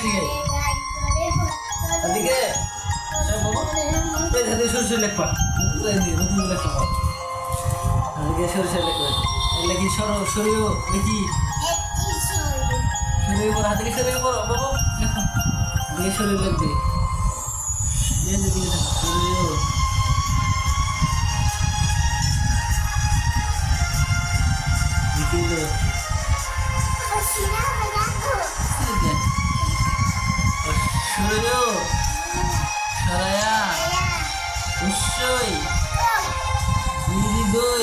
শিখাই এদিকে সরষে লেখবা এই দিকে নতুন লেখা এদিকে সরষে লেখবা লেখি সর সরিও দেখি সরিয়ে হাতে সরিয়ে পড়ো লিখবে সরায়া নিশ্চয় দই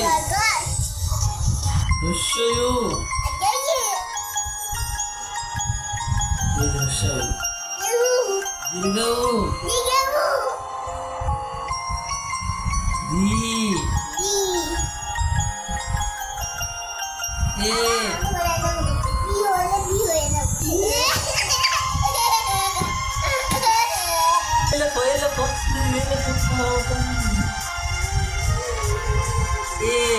নিশ্চয় এই নিশ্চয় দীর্ঘ দি এ। লেখো এ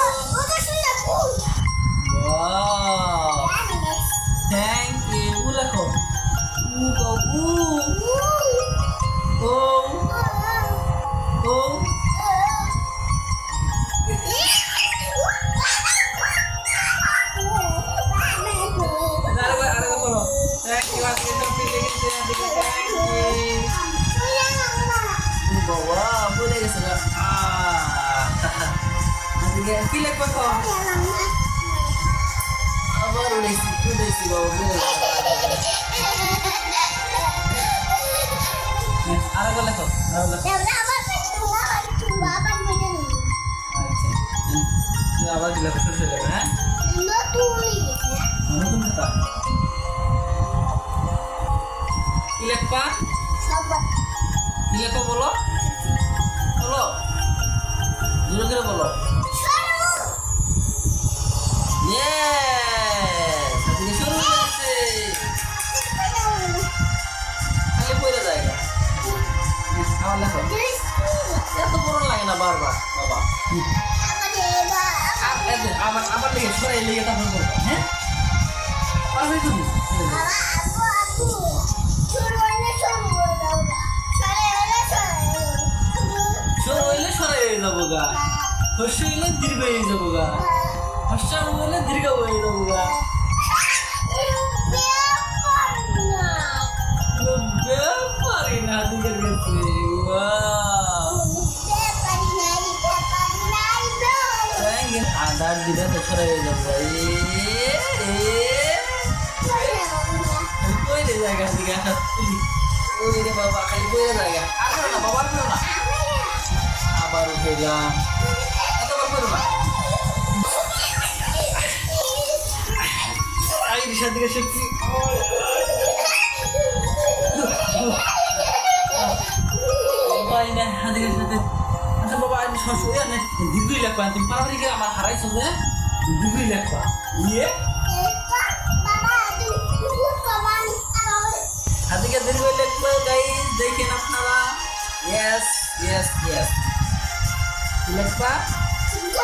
এদিকে কি লিখব কো? আবার উড়েছি উড়েছি বাবা লেখো আরেকবার লেখো আচ্ছা হুম। আবার দিলে শেষ হয়ে যাবে হ্যাঁ নতুন খাতা কি লেখবা কি লেখো বলো বলো আবার আবার লেগে সরাই লেগে তারপর বলব হ্যাঁ। পারবে তুমি সর হইলে দীর্ঘ হয়ে যাব গা হর্ষ হইলে দীর্ঘ হয়ে যাব গা আধার দিলে তো হয়ে যাব গা। এ এ কই রে জায়গা দিকে তুলি ওই রে বাবা, খালি কই জায়গা। আর না বাবা আবার উঠেলাম এতবার আচ্ছা বাবা আজ সরস্বতী আর দীর্ঘই লেখবা তুমি পারাবাড়ি গিয়ে আমার হারাইছো যে দীর্ঘই লেখবা ইয়ে হাদিকে দীর্ঘই লেখবা গাইস দেখেন আপনারা ইয়েস ইয়েস ইয়েস লেখবা দীর্ঘ।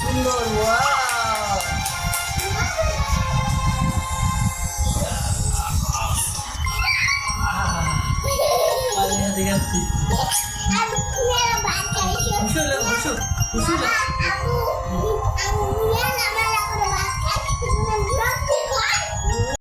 সুন্দর ওয়াও খুশি হলে খুশি খুশি হলে